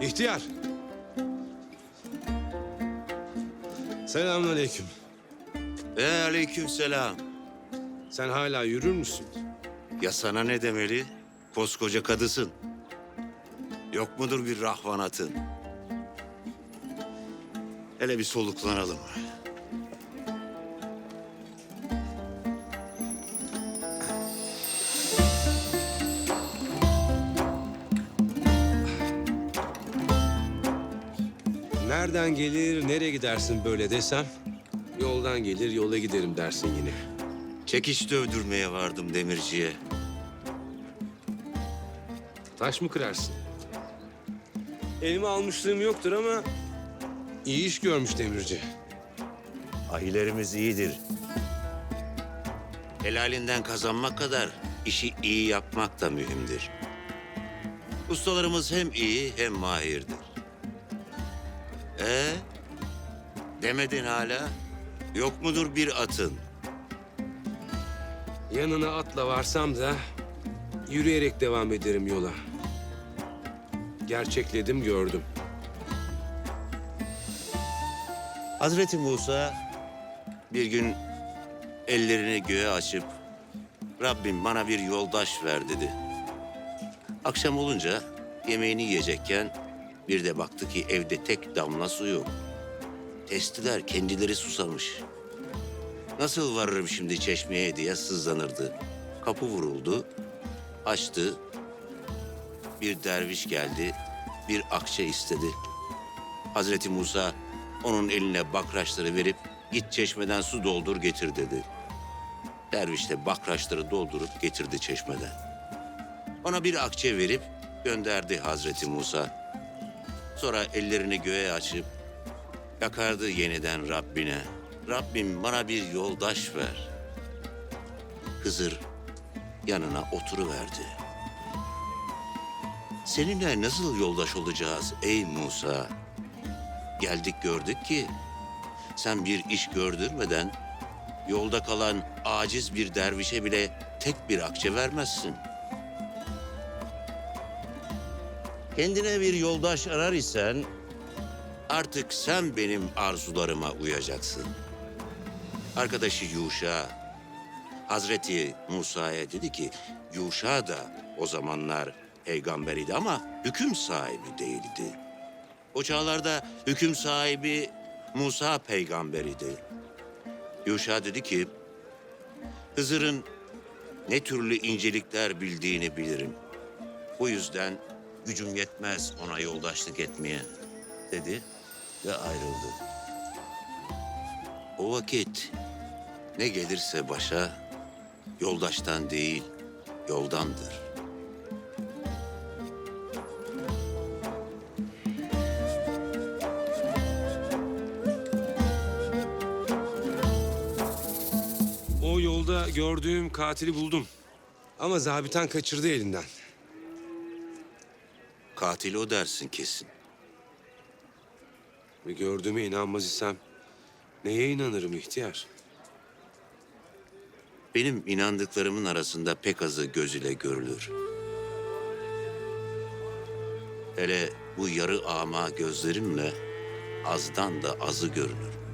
İhtiyar. Selamünaleyküm. Ve aleykümselam. Sen hala yürür müsün? Ya sana ne demeli? Koskoca kadısın. Yok mudur bir rahvanatın? Hele bir soluklanalım. Nereden gelir, nereye gidersin böyle desem? Yoldan gelir, yola giderim dersin yine. Çekiç dövdürmeye vardım demirciye. Taş mı kırarsın? Elime almışlığım yoktur ama iyi iş görmüş demirci. Ahilerimiz iyidir. Helalinden kazanmak kadar işi iyi yapmak da mühimdir. Ustalarımız hem iyi hem mahirdir. Ee, demedin hala? Yok mudur bir atın? Yanına atla varsam da yürüyerek devam ederim yola. Gerçekledim, gördüm. Hazreti Musa bir gün ellerini göğe açıp Rabbim bana bir yoldaş ver dedi. Akşam olunca yemeğini yiyecekken bir de baktı ki evde tek damla su yok. Testiler kendileri susamış. Nasıl varırım şimdi çeşmeye diye sızlanırdı. Kapı vuruldu, açtı. Bir derviş geldi, bir akçe istedi. Hazreti Musa onun eline bakraçları verip git çeşmeden su doldur getir dedi. Derviş de bakraçları doldurup getirdi çeşmeden. Ona bir akçe verip gönderdi Hazreti Musa. Sonra ellerini göğe açıp yakardı yeniden Rabbine. Rabbim bana bir yoldaş ver. Hızır yanına oturuverdi. Seninle nasıl yoldaş olacağız ey Musa? Geldik gördük ki sen bir iş gördürmeden yolda kalan aciz bir dervişe bile tek bir akçe vermezsin. Kendine bir yoldaş arar isen artık sen benim arzularıma uyacaksın. Arkadaşı Yuşa Hazreti Musa'ya dedi ki Yuşa da o zamanlar peygamber idi ama hüküm sahibi değildi. O çağlarda hüküm sahibi Musa peygamber idi. Yuşa dedi ki, Hızır'ın ne türlü incelikler bildiğini bilirim. Bu yüzden gücüm yetmez ona yoldaşlık etmeye, dedi ve ayrıldı. O vakit ne gelirse başa, yoldaştan değil, yoldandır. O yolda gördüğüm katili buldum. Ama zabitan kaçırdı elinden. Katil o dersin kesin. Ve gördüğüme inanmaz isem neye inanırım ihtiyar? Benim inandıklarımın arasında pek azı göz ile görülür. Hele bu yarı ama gözlerimle azdan da azı görünür.